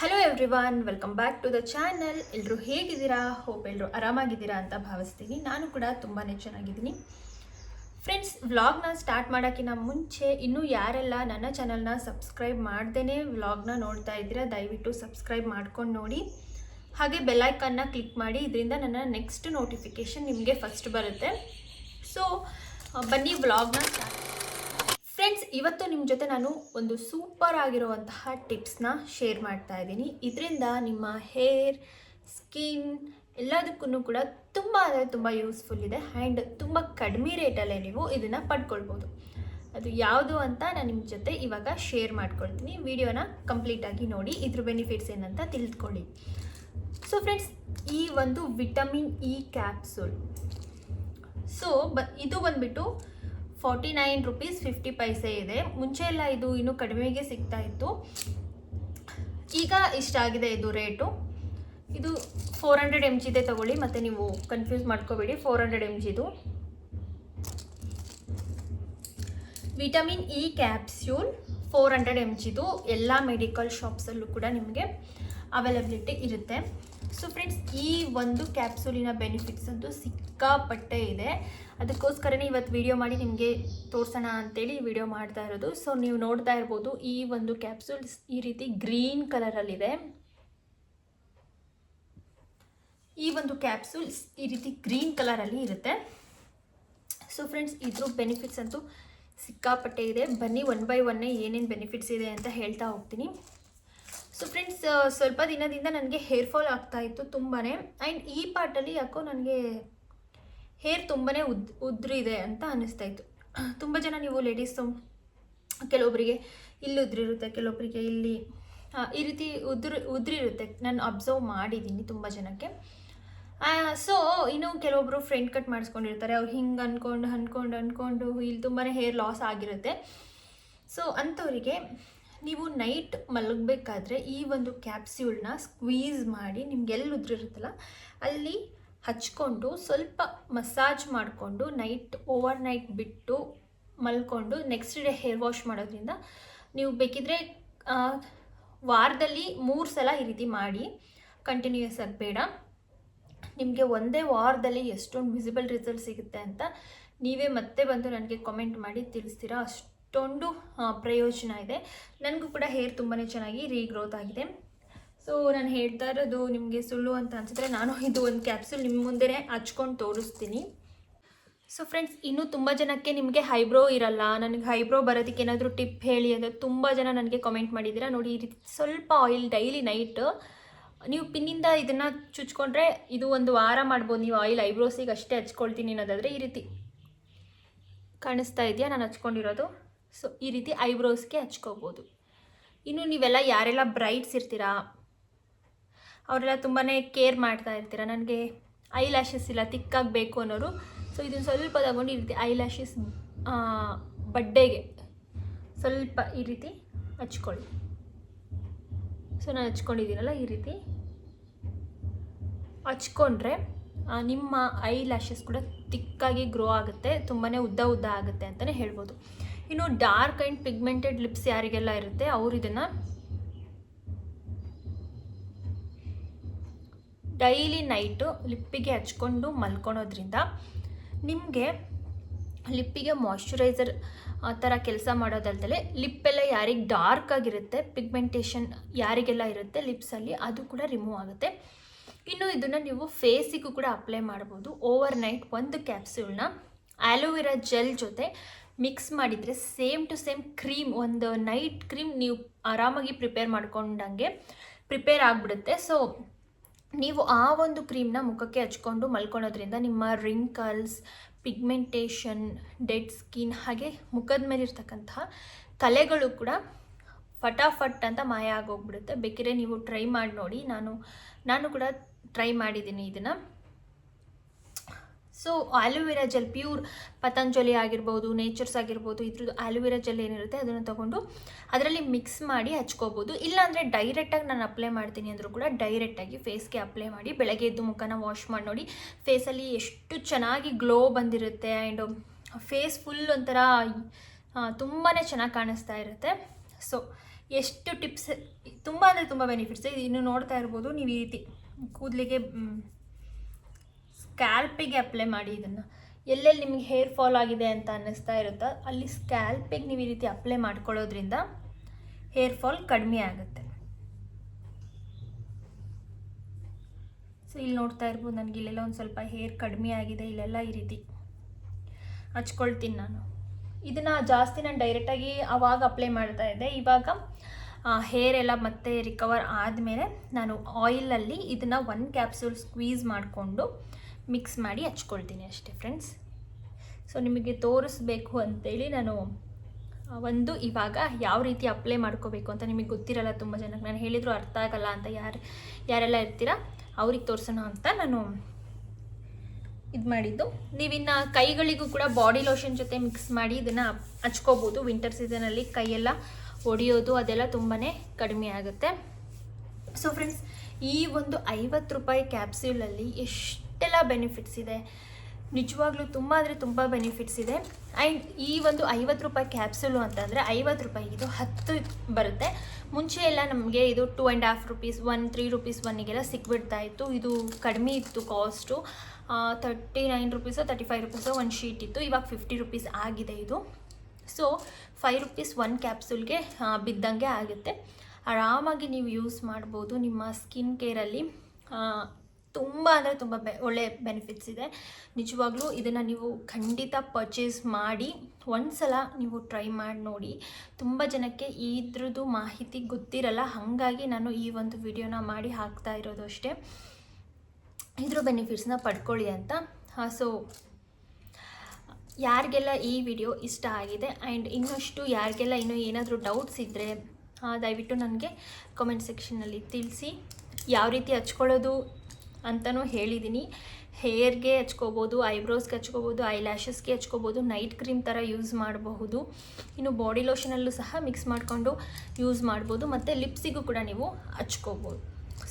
Hello everyone welcome back to the channel ಎಲ್ಲರೂ ಹೇಗಿದ್ದೀರಾ? Hope ಎಲ್ಲರೂ ಆರಾಮಾಗಿದ್ದೀರಾ ಅಂತ ಭಾವಿಸ್ತೀನಿ. ನಾನು ಕೂಡ ತುಂಬಾ ಚೆನ್ನಾಗಿದ್ದೀನಿ. ಫ್ರೆಂಡ್ಸ್ ವ್ಲಾಗ್ನ ಸ್ಟಾರ್ಟ್ ಮಾಡೋಕ್ಕಿಂತ ಮುಂಚೆ ಇನ್ನೂ ಯಾರೆಲ್ಲ ನನ್ನ ಚಾನಲ್ನ ಸಬ್ಸ್ಕ್ರೈಬ್ ಮಾಡ್ದೇ ವ್ಲಾಗ್ನ ನೋಡ್ತಾ ಇದ್ದೀರಾ, ದಯವಿಟ್ಟು ಸಬ್ಸ್ಕ್ರೈಬ್ ಮಾಡ್ಕೊಂಡು ನೋಡಿ. ಹಾಗೆ ಬೆಲ್ಲೈಕನ್ನ ಕ್ಲಿಕ್ ಮಾಡಿ, ಇದರಿಂದ ನನ್ನ ನೆಕ್ಸ್ಟ್ ನೋಟಿಫಿಕೇಷನ್ ನಿಮಗೆ ಫಸ್ಟ್ ಬರುತ್ತೆ. ಸೊ ಬನ್ನಿ ವ್ಲಾಗ್ನ ಸ್ಟಾರ್ಟ್ ಫ್ರೆಂಡ್ಸ್ ಇವತ್ತು ನಿಮ್ಮ ಜೊತೆ ನಾನು ಒಂದು ಸೂಪರ್ ಆಗಿರುವಂತಹ ಟಿಪ್ಸ್ನ ಶೇರ್ ಮಾಡ್ತಾ ಇದ್ದೀನಿ. ಇದರಿಂದ ನಿಮ್ಮ ಹೇರ್ ಸ್ಕಿನ್ ಎಲ್ಲದಕ್ಕೂ ಕೂಡ ತುಂಬ ಅಂದರೆ ತುಂಬ ಯೂಸ್ಫುಲ್ ಇದೆ ಆ್ಯಂಡ್ ತುಂಬ ಕಡಿಮೆ ರೇಟಲ್ಲೇ ನೀವು ಇದನ್ನು ಪಡ್ಕೊಳ್ಬೋದು. ಅದು ಯಾವುದು ಅಂತ ನಾನು ನಿಮ್ಮ ಜೊತೆ ಇವಾಗ ಶೇರ್ ಮಾಡ್ಕೊಳ್ತೀನಿ. ವಿಡಿಯೋನ ಕಂಪ್ಲೀಟಾಗಿ ನೋಡಿ, ಇದ್ರ ಬೆನಿಫಿಟ್ಸ್ ಏನಂತ ತಿಳಿದುಕೊಳ್ಳಿ ಸೊ ಫ್ರೆಂಡ್ಸ್ ಈ ಒಂದು ವಿಟಮಿನ್ ಇ ಕ್ಯಾಪ್ಸೂಲ್ ಸೊ ಬ ಇದು ಬಂದ್ಬಿಟ್ಟು forty nine rupees fifty paise ಇದೆ. ಮುಂಚೆ ಎಲ್ಲ ಇದು ಇನ್ನೂ ಕಡಿಮೆಗೆ ಸಿಗ್ತಾ ಇತ್ತು. ಈಗ ಇಷ್ಟಾಗಿದೆ ಇದು ರೇಟು. ಇದು ಫೋರ್ ಹಂಡ್ರೆಡ್ ಎಂ ಜಿದೆ ತಗೊಳ್ಳಿ, ಮತ್ತು ನೀವು ಕನ್ಫ್ಯೂಸ್ ಮಾಡ್ಕೋಬೇಡಿ. ಫೋರ್ ಹಂಡ್ರೆಡ್ ಎಂ ಜಿದು vitamin E capsule four hundred M ಜಿದು ಎಲ್ಲ ಮೆಡಿಕಲ್ ಶಾಪ್ಸಲ್ಲೂ ಕೂಡ ನಿಮಗೆ ಅವೈಲಬಿಲಿಟಿ ಇರುತ್ತೆ. ಸೊ ಫ್ರೆಂಡ್ಸ್ ಈ ಒಂದು ಕ್ಯಾಪ್ಸೂಲಿನ ಬೆನಿಫಿಟ್ಸ್ ಅಂತೂ ಸಿಕ್ಕಾಪಟ್ಟೆ ಇದೆ. ಅದಕ್ಕೋಸ್ಕರನೇ ಇವತ್ತು ವಿಡಿಯೋ ಮಾಡಿ ನಿಮಗೆ ತೋರಿಸೋಣ ಅಂತೇಳಿ ವಿಡಿಯೋ ಮಾಡ್ತಾ ಇರೋದು. ಸೊ ನೀವು ನೋಡ್ತಾ ಇರ್ಬೋದು, ಈ ಒಂದು ಕ್ಯಾಪ್ಸೂಲ್ಸ್ ಈ ರೀತಿ ಗ್ರೀನ್ ಕಲರಲ್ಲಿದೆ ಈ ಒಂದು ಕ್ಯಾಪ್ಸೂಲ್ಸ್ ಈ ರೀತಿ ಗ್ರೀನ್ ಕಲರಲ್ಲಿ ಇರುತ್ತೆ. ಸೊ ಫ್ರೆಂಡ್ಸ್ ಇದ್ರ ಬೆನಿಫಿಟ್ಸ್ ಅಂತೂ ಸಿಕ್ಕಾಪಟ್ಟೆ ಇದೆ. ಬನ್ನಿ ಒನ್ ಬೈ ಒನ್ನೇ ಏನೇನು ಬೆನಿಫಿಟ್ಸ್ ಇದೆ ಅಂತ ಹೇಳ್ತಾ ಹೋಗ್ತೀನಿ. ಸೊ ಫ್ರೆಂಡ್ಸ್ ಸ್ವಲ್ಪ ದಿನದಿಂದ ನನಗೆ ಹೇರ್ ಫಾಲ್ ಆಗ್ತಾ ಇತ್ತು ತುಂಬಾ ಆ್ಯಂಡ್ ಈ ಪಾರ್ಟಲ್ಲಿ ಯಾಕೋ ನನಗೆ ಹೇರ್ ತುಂಬಾ ಉದ್, ಉದ್ರಿದೆ ಅಂತ ಅನ್ನಿಸ್ತಾ ಇತ್ತು. ತುಂಬ ಜನ ನೀವು ಲೇಡೀಸು ಕೆಲವೊಬ್ಬರಿಗೆ ಇಲ್ಲಿ ಉದ್ರಿರುತ್ತೆ ಕೆಲವೊಬ್ಬರಿಗೆ ಇಲ್ಲಿ ಈ ರೀತಿ ಉದ್ರಿ, ಉದ್ರಿರುತ್ತೆ. ನಾನು ಅಬ್ಸರ್ವ್ ಮಾಡಿದ್ದೀನಿ ತುಂಬ ಜನಕ್ಕೆ. ಸೊ ಇನ್ನು ಕೆಲವೊಬ್ಬರು ಫ್ರೆಂಡ್ ಕಟ್ ಮಾಡಿಸ್ಕೊಂಡಿರ್ತಾರೆ. ಅವ್ರು ಹಿಂಗೆ ಅಂದ್ಕೊಂಡು ಅಂದ್ಕೊಂಡು ಅಂದ್ಕೊಂಡು ಇಲ್ಲಿ ತುಂಬಾ ಹೇರ್ ಲಾಸ್ ಆಗಿರುತ್ತೆ. ಸೊ ಅಂಥವರಿಗೆ ನೀವು ನೈಟ್ ಮಲಗಬೇಕಾದ್ರೆ ಈ ಒಂದು ಕ್ಯಾಪ್ಸ್ಯೂಲ್ನ ಸ್ಕ್ವೀಸ್ ಮಾಡಿ ನಿಮ್ಗೆ ಎಲ್ಲಿ ಉದ್ರಿರುತ್ತಲ್ಲ ಅಲ್ಲಿ ಹಚ್ಕೊಂಡು ಸ್ವಲ್ಪ ಮಸಾಜ್ ಮಾಡಿಕೊಂಡು ನೈಟ್ ಓವರ್ ನೈಟ್ ಬಿಟ್ಟು ಮಲ್ಕೊಂಡು ನೆಕ್ಸ್ಟ್ ಡೇ ಹೇರ್ ವಾಶ್ ಮಾಡೋದ್ರಿಂದ ನೀವು ಬೇಕಿದ್ರೆ ವಾರದಲ್ಲಿ ಮೂರು ಸಲ ಈ ರೀತಿ ಮಾಡಿ ಕಂಟಿನ್ಯೂಯಸ್ ಆಗಿ ಬೇಡ. ನಿಮಗೆ ಒಂದೇ ವಾರದಲ್ಲಿ ಎಷ್ಟೊಂದು ವಿಸಿಬಲ್ ರಿಸಲ್ಟ್ ಸಿಗುತ್ತೆ ಅಂತ ನೀವೇ ಮತ್ತೆ ಬಂದು ನನಗೆ ಕಾಮೆಂಟ್ ಮಾಡಿ ತಿಳಿಸ್ತೀರಾ? ಅಷ್ಟೊಂದು ಪ್ರಯೋಜನ ಇದೆ. ನನಗೂ ಕೂಡ ಹೇರ್ ತುಂಬಾ ಚೆನ್ನಾಗಿ ರೀಗ್ರೋತ್ ಆಗಿದೆ. ಸೊ ನಾನು ಹೇಳ್ತಾ ಇರೋದು ನಿಮಗೆ ಸುಳ್ಳು ಅಂತ ಅನಿಸಿದ್ರೆ ನಾನು ಇದು ಒಂದು ಕ್ಯಾಪ್ಸೂಲ್ ನಿಮ್ಮ ಮುಂದೆನೇ ಹಚ್ಕೊಂಡು ತೋರಿಸ್ತೀನಿ. ಸೊ ಫ್ರೆಂಡ್ಸ್ ಇನ್ನೂ ತುಂಬ ಜನಕ್ಕೆ ನಿಮಗೆ ಹೈಬ್ರೋ ಇರಲ್ಲ. ನನಗೆ ಹೈಬ್ರೋ ಬರೋದಕ್ಕೆ ಏನಾದರೂ ಟಿಪ್ ಹೇಳಿ ಅಂತ ತುಂಬ ಜನ ನನಗೆ ಕಮೆಂಟ್ ಮಾಡಿದ್ದೀರಾ. ನೋಡಿ, ಈ ರೀತಿ ಸ್ವಲ್ಪ ಆಯಿಲ್ ಡೈಲಿ ನೈಟ್ ನೀವು ಪಿನ್ನಿಂದ ಇದನ್ನು ಚುಚ್ಕೊಂಡ್ರೆ ಇದು ಒಂದು ವಾರ ಮಾಡ್ಬೋದು. ನೀವು ಆಯಿಲ್ ಐಬ್ರೋಸಿಗೆ ಅಷ್ಟೇ ಹಚ್ಕೊಳ್ತೀನಿ ಅನ್ನೋದಾದರೆ ಈ ರೀತಿ ಕಾಣಿಸ್ತಾ ಇದೆಯಾ? ನಾನು ಹಚ್ಕೊಂಡಿರೋದು. ಸೊ, ಈ ರೀತಿ ಐಬ್ರೋಸ್ಗೆ ಹಚ್ಕೋಬೋದು. ಇನ್ನು ನೀವೆಲ್ಲ ಯಾರೆಲ್ಲ ಬ್ರೈಟ್ಸ್ ಇರ್ತೀರಾ, ಅವರೆಲ್ಲ ತುಂಬಾ ಕೇರ್ ಮಾಡ್ತಾ ಇರ್ತೀರ? ನನಗೆ ಐ ಲ್ಯಾಶಸ್ ಇಲ್ಲ, ತಿಕ್ಕಾಗಬೇಕು ಅನ್ನೋರು. ಸೊ, ಇದನ್ನು ಸ್ವಲ್ಪ ತಗೊಂಡು ಈ ರೀತಿ ಐ ಲ್ಯಾಶಸ್ ಬಡ್ಡೆಗೆ ಸ್ವಲ್ಪ ಈ ರೀತಿ ಹಚ್ಕೊಳ್ಳಿ. ಸೊ, ನಾನು ಹಚ್ಕೊಂಡಿದ್ದೀನಲ್ಲ ಈ ರೀತಿ. ಹಚ್ಕೊಂಡ್ರೆ ನಿಮ್ಮ ಐ ಲ್ಯಾಶಸ್ ಕೂಡ ತಿಕ್ಕಾಗಿ ಗ್ರೋ ಆಗುತ್ತೆ ತುಂಬಾ ಉದ್ದ ಉದ್ದ ಆಗುತ್ತೆ ಅಂತಲೇ ಹೇಳ್ಬೋದು. ಇನ್ನು ಡಾರ್ಕ್ ಆ್ಯಂಡ್ ಪಿಗ್ಮೆಂಟೆಡ್ ಲಿಪ್ಸ್ ಯಾರಿಗೆಲ್ಲ ಇರುತ್ತೆ, ಅವ್ರು ಇದನ್ನು ಡೈಲಿ ನೈಟು ಲಿಪ್ಪಿಗೆ ಹಚ್ಕೊಂಡು ಮಲ್ಕೊಳೋದ್ರಿಂದ ನಿಮಗೆ ಲಿಪ್ಪಿಗೆ ಮಾಯ್ಶ್ಚರೈಸರ್ ಆ ಥರ ಕೆಲಸ ಮಾಡೋದಲ್ದಲೆ ಲಿಪ್ಪೆಲ್ಲ ಯಾರಿಗೆ ಡಾರ್ಕ್ ಆಗಿರುತ್ತೆ ಪಿಗ್ಮೆಂಟೇಷನ್ ಯಾರಿಗೆಲ್ಲ ಇರುತ್ತೆ ಲಿಪ್ಸಲ್ಲಿ ಅದು ಕೂಡ ರಿಮೂವ್ ಆಗುತ್ತೆ. ಇನ್ನು ಇದನ್ನು ನೀವು ಫೇಸಿಗೂ ಕೂಡ ಅಪ್ಲೈ ಮಾಡ್ಬೋದು. ಓವರ್ ನೈಟ್ ಒಂದು ಕ್ಯಾಪ್ಸ್ಯೂಲ್ನ ಆ್ಯಲೋವೆರಾ ಜೆಲ್ ಜೊತೆ ಮಿಕ್ಸ್ ಮಾಡಿದರೆ ಸೇಮ್ ಟು ಸೇಮ್ ಕ್ರೀಮ್ ಒಂದು ನೈಟ್ ಕ್ರೀಮ್ ನೀವು ಆರಾಮಾಗಿ ಪ್ರಿಪೇರ್ ಮಾಡ್ಕೊಂಡಂಗೆ ಪ್ರಿಪೇರ್ ಆಗಿಬಿಡುತ್ತೆ. ಸೊ ನೀವು ಆ ಒಂದು ಕ್ರೀಮ್ನ ಮುಖಕ್ಕೆ ಹಚ್ಕೊಂಡು ಮಲ್ಕೊಳೋದ್ರಿಂದ ನಿಮ್ಮ ರಿಂಕಲ್ಸ್ ಪಿಗ್ಮೆಂಟೇಷನ್ ಡೆಡ್ ಸ್ಕಿನ್ ಹಾಗೆ ಮುಖದ ಮೇಲೆ ಇರ್ತಕ್ಕಂತಹ ಕಲೆಗಳು ಕೂಡ ಫಟಾಫಟ್ ಅಂತ ಮಾಯ ಆಗೋಗ್ಬಿಡುತ್ತೆ. ಬೇಕಿದ್ರೆ ನೀವು ಟ್ರೈ ಮಾಡಿ ನೋಡಿ. ನಾನು ನಾನು ಕೂಡ ಟ್ರೈ ಮಾಡಿದ್ದೀನಿ ಇದನ್ನು. So aloe vera gel pure Patanjali ಆಗಿರ್ಬೋದು ನೇಚರ್ಸ್ ಆಗಿರ್ಬೋದು, ಇದ್ರದ್ದು ಆಲೋವೆರಾ ಜೆಲ್ ಏನಿರುತ್ತೆ, ಅದನ್ನು ತೊಗೊಂಡು ಅದರಲ್ಲಿ ಮಿಕ್ಸ್ ಮಾಡಿ ಹಚ್ಕೋಬೋದು. ಇಲ್ಲಾಂದರೆ ಡೈರೆಕ್ಟಾಗಿ ನಾನು ಅಪ್ಲೈ ಮಾಡ್ತೀನಿ ಅಂದರೂ ಕೂಡ ಡೈರೆಕ್ಟಾಗಿ ಫೇಸ್ಗೆ ಅಪ್ಲೈ ಮಾಡಿ, ಬೆಳಗ್ಗೆ ಎದ್ದು ಮುಖನ ವಾಶ್ ಮಾಡಿ ನೋಡಿ ಫೇಸಲ್ಲಿ ಎಷ್ಟು ಚೆನ್ನಾಗಿ ಗ್ಲೋ ಬಂದಿರುತ್ತೆ ಆ್ಯಂಡ್ ಫೇಸ್ ಫುಲ್ ಒಂಥರ ತುಂಬಾ ಚೆನ್ನಾಗಿ ಕಾಣಿಸ್ತಾ ಇರುತ್ತೆ. ಸೊ ಎಷ್ಟು ಟಿಪ್ಸ್ ತುಂಬ ಅಂದರೆ ತುಂಬ ಬೆನಿಫಿಟ್ಸ್ ಇದು ಇನ್ನು ನೋಡ್ತಾ ಇರ್ಬೋದು, ನೀವು ಈ ರೀತಿ ಕೂದಲಿಗೆ ಸ್ಕ್ಯಾಲ್ಪಿಗೆ ಅಪ್ಲೈ ಮಾಡಿ ಇದನ್ನು. ಎಲ್ಲೆಲ್ಲಿ ನಿಮಗೆ ಹೇರ್ ಫಾಲ್ ಆಗಿದೆ ಅಂತ ಅನ್ನಿಸ್ತಾ ಇರುತ್ತೋ ಅಲ್ಲಿ ಸ್ಕ್ಯಾಲ್ಪಿಗೆ ನೀವು ಈ ರೀತಿ ಅಪ್ಲೈ ಮಾಡ್ಕೊಳ್ಳೋದ್ರಿಂದ ಹೇರ್ ಫಾಲ್ ಕಡಿಮೆ ಆಗುತ್ತೆ. ಸೊ ಇಲ್ಲಿ ನೋಡ್ತಾ ಇರ್ಬೋದು, ನನಗೆ ಇಲ್ಲೆಲ್ಲ ಒಂದು ಸ್ವಲ್ಪ ಹೇರ್ ಕಡಿಮೆ ಆಗಿದೆ, ಇಲ್ಲೆಲ್ಲ ಈ ರೀತಿ ಹಚ್ಕೊಳ್ತೀನಿ ನಾನು. ಇದನ್ನು ಜಾಸ್ತಿ ನಾನು ಡೈರೆಕ್ಟಾಗಿ ಆವಾಗ ಅಪ್ಲೈ ಮಾಡ್ತಾ ಇದ್ದೆ. ಇವಾಗ ಹೇರ್ ಎಲ್ಲ ಮತ್ತೆ ರಿಕವರ್ ಆದಮೇಲೆ ನಾನು ಆಯಿಲಲ್ಲಿ ಇದನ್ನು ಒನ್ ಕ್ಯಾಪ್ಸೂಲ್ ಸ್ಕ್ವೀಸ್ ಮಾಡಿಕೊಂಡು ಮಿಕ್ಸ್ ಮಾಡಿ ಹಚ್ಕೊಳ್ತೀನಿ ಅಷ್ಟೇ ಫ್ರೆಂಡ್ಸ್ ಸೊ ನಿಮಗೆ ತೋರಿಸ್ಬೇಕು ಅಂತೇಳಿ ನಾನು ಒಂದು ಇವಾಗ ಯಾವ ರೀತಿ ಅಪ್ಲೈ ಮಾಡ್ಕೋಬೇಕು ಅಂತ ನಿಮಗೆ ಗೊತ್ತಿರಲ್ಲ, ತುಂಬ ಜನಕ್ಕೆ ನಾನು ಹೇಳಿದರೂ ಅರ್ಥ ಆಗಲ್ಲ ಅಂತ ಯಾರು, ಯಾರೆಲ್ಲ ಇರ್ತೀರಾ, ಅವ್ರಿಗೆ ತೋರಿಸೋಣ ಅಂತ ನಾನು ಇದು ಮಾಡಿದ್ದು. ನೀವಿನ್ನು ಕೈಗಳಿಗೂ ಕೂಡ ಬಾಡಿ ಲೋಷನ್ ಜೊತೆ ಮಿಕ್ಸ್ ಮಾಡಿ ಇದನ್ನು ಹಚ್ಕೋಬೋದು. ವಿಂಟರ್ ಸೀಸನಲ್ಲಿ ಕೈಯೆಲ್ಲ ಒಡೆಯೋದು ಅದೆಲ್ಲ ತುಂಬಾ ಕಡಿಮೆ ಆಗುತ್ತೆ. ಸೊ ಫ್ರೆಂಡ್ಸ್ ಈ ಒಂದು ಐವತ್ತು ರೂಪಾಯಿ ಕ್ಯಾಪ್ಸ್ಯೂಲಲ್ಲಿ ಎಷ್ಟೆಲ್ಲ ಬೆನಿಫಿಟ್ಸ್ ಇದೆ? ನಿಜವಾಗ್ಲೂ ತುಂಬ ಅಂದರೆ ತುಂಬ ಬೆನಿಫಿಟ್ಸ್ ಇದೆ. ಆ್ಯಂಡ್ ಈ ಒಂದು ಐವತ್ತು ರೂಪಾಯಿ ಕ್ಯಾಪ್ಸೂಲು ಅಂತಂದರೆ ಐವತ್ತು ರೂಪಾಯಿ ಇದು ಹತ್ತು ಬರುತ್ತೆ. ಮುಂಚೆ ಎಲ್ಲ ನಮಗೆ ಇದು two and half rupees one three rupees ಒನ್ನಿಗೆಲ್ಲ ಸಿಕ್ಬಿಡ್ತಾ ಇತ್ತು. ಇದು ಕಡಿಮೆ ಇತ್ತು ಕಾಸ್ಟು ತರ್ಟಿ ನೈನ್ ರುಪೀಸೋ ತರ್ಟಿ ಫೈವ್ ರುಪೀಸೋ ಒಂದು ಶೀಟ್ ಇತ್ತು. ಇವಾಗ ಫಿಫ್ಟಿ ರುಪೀಸ್ ಆಗಿದೆ ಇದು. ಸೊ ಫೈವ್ ರುಪೀಸ್ ಒನ್ ಕ್ಯಾಪ್ಸೂಲ್ಗೆ ಬಿದ್ದಂಗೆ ಆಗುತ್ತೆ. ಆರಾಮಾಗಿ ನೀವು ಯೂಸ್ ಮಾಡ್ಬೋದು. ನಿಮ್ಮ ಸ್ಕಿನ್ ಕೇರಲ್ಲಿ ತುಂಬ ಅಂದರೆ ತುಂಬ ಬೆ, ಒಳ್ಳೆ ಬೆನಿಫಿಟ್ಸ್ ಇದೆ. ನಿಜವಾಗ್ಲೂ ಇದನ್ನು ನೀವು ಖಂಡಿತ ಪರ್ಚೇಸ್ ಮಾಡಿ, ಒಂದ್ಸಲ ನೀವು ಟ್ರೈ ಮಾಡಿ ನೋಡಿ. ತುಂಬ ಜನಕ್ಕೆ ಇದ್ರದ್ದು ಮಾಹಿತಿ ಗೊತ್ತಿರಲ್ಲ. ಹಾಗಾಗಿ ನಾನು ಈ ಒಂದು ವಿಡಿಯೋನ ಮಾಡಿ ಹಾಕ್ತಾ ಇರೋದು ಅಷ್ಟೇ. ಇದ್ರ ಬೆನಿಫಿಟ್ಸ್ನ ಪಡ್ಕೊಳ್ಳಿ ಅಂತ. ಸೊ ಯಾರಿಗೆಲ್ಲ ಈ ವಿಡಿಯೋ ಇಷ್ಟ ಆಗಿದೆ ಆ್ಯಂಡ್ ಇನ್ನಷ್ಟು ಯಾರಿಗೆಲ್ಲ ಇನ್ನೂ ಏನಾದರೂ ಡೌಟ್ಸ್ ಇದ್ದರೆ ದಯವಿಟ್ಟು ನನಗೆ ಕಮೆಂಟ್ ಸೆಕ್ಷನಲ್ಲಿ ತಿಳಿಸಿ. ಯಾವ ರೀತಿ ಹಚ್ಕೊಳ್ಳೋದು ಅಂತಲೂ ಹೇಳಿದ್ದೀನಿ ಹೇರ್ಗೆ ಹಚ್ಕೋಬೋದು ಐಬ್ರೋಸ್ಗೆ ಹಚ್ಕೋಬೋದು ಐ ಲ್ಯಾಶಸ್ಗೆ ಹಚ್ಕೋಬೋದು ನೈಟ್ ಕ್ರೀಮ್ ಥರ ಯೂಸ್ ಮಾಡಬಹುದು. ಇನ್ನು ಬಾಡಿ ಲೋಷನಲ್ಲೂ ಸಹ ಮಿಕ್ಸ್ ಮಾಡಿಕೊಂಡು ಯೂಸ್ ಮಾಡ್ಬೋದು. ಮತ್ತು ಲಿಪ್ಸಿಗೂ ಕೂಡ ನೀವು ಹಚ್ಕೋಬೋದು.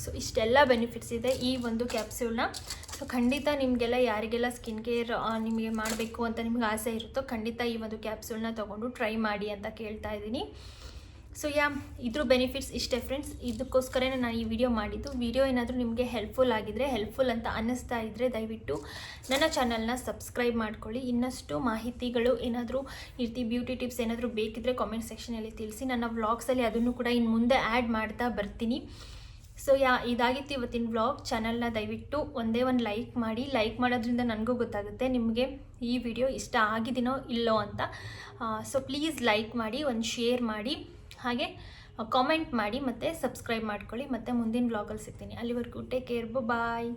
ಸೊ ಇಷ್ಟೆಲ್ಲ ಬೆನಿಫಿಟ್ಸ್ ಇದೆ ಈ ಒಂದು ಕ್ಯಾಪ್ಸ್ಯೂಲ್ನ ಸೊ ಖಂಡಿತ ನಿಮಗೆಲ್ಲ ಯಾರಿಗೆಲ್ಲ ಸ್ಕಿನ್ ಕೇರ್ ನಿಮಗೆ ಮಾಡಬೇಕು ಅಂತ ನಿಮ್ಗೆ ಆಸೆ ಇರುತ್ತೋ ಖಂಡಿತ ಈ ಒಂದು ಕ್ಯಾಪ್ಸೂಲ್ನ ತೊಗೊಂಡು ಟ್ರೈ ಮಾಡಿ ಅಂತ ಕೇಳ್ತಾ ಇದ್ದೀನಿ. ಸೊ ಯಾ, ಇದ್ರ ಬೆನಿಫಿಟ್ಸ್ ಇಷ್ಟೇ ಫ್ರೆಂಡ್ಸ್ ಇದಕ್ಕೋಸ್ಕರನೇ ನಾನು ಈ ವಿಡಿಯೋ ಮಾಡಿದ್ದು. ವಿಡಿಯೋ ಏನಾದರೂ ನಿಮಗೆ ಹೆಲ್ಪ್ಫುಲ್ ಆಗಿದ್ರೆ ಹೆಲ್ಪ್ಫುಲ್ ಅಂತ ಅನ್ನಿಸ್ತಾ ಇದ್ದರೆ ದಯವಿಟ್ಟು ನನ್ನ ಚಾನಲ್ನ ಸಬ್ಸ್ಕ್ರೈಬ್ ಮಾಡ್ಕೊಳ್ಳಿ. ಇನ್ನಷ್ಟು ಮಾಹಿತಿಗಳು ಏನಾದರೂ ಇರ್ತಿ ರೀತಿ ಬ್ಯೂಟಿ ಟಿಪ್ಸ್ ಏನಾದರೂ ಬೇಕಿದ್ದರೆ ಕಾಮೆಂಟ್ ಸೆಕ್ಷನಲ್ಲಿ ತಿಳಿಸಿ. ನನ್ನ ವ್ಲಾಗ್ಸಲ್ಲಿ ಅದನ್ನು ಕೂಡ ಇನ್ನು ಮುಂದೆ ಆ್ಯಡ್ ಮಾಡ್ತಾ ಬರ್ತೀನಿ. ಸೊ ಯಾ, ಇದಾಗಿತ್ತು ಇವತ್ತಿನ ವ್ಲಾಗ್ ಚಾನಲ್ನ ದಯವಿಟ್ಟು ಒಂದೇ ಒಂದು ಲೈಕ್ ಮಾಡಿ. ಲೈಕ್ ಮಾಡೋದ್ರಿಂದ ನನಗೂ ಗೊತ್ತಾಗುತ್ತೆ ನಿಮಗೆ ಈ ವಿಡಿಯೋ ಇಷ್ಟ ಆಗಿದೆಯೋ ಇಲ್ಲೋ ಅಂತ. ಸೊ ಪ್ಲೀಸ್ ಲೈಕ್ ಮಾಡಿ, ಒಂದು ಶೇರ್ ಮಾಡಿ. ಹಾಗೆ ಕಾಮೆಂಟ್ ಮಾಡಿ ಮತ್ತು ಸಬ್ಸ್ಕ್ರೈಬ್ ಮಾಡ್ಕೊಳ್ಳಿ. ಮತ್ತು ಮುಂದಿನ ವ್ಲಾಗಲ್ಲಿ ಸಿಗ್ತೀನಿ. ಅಲ್ಲಿವರೆಗೂ ಟೇಕ್ ಕೇರ್ ಬಾಯ್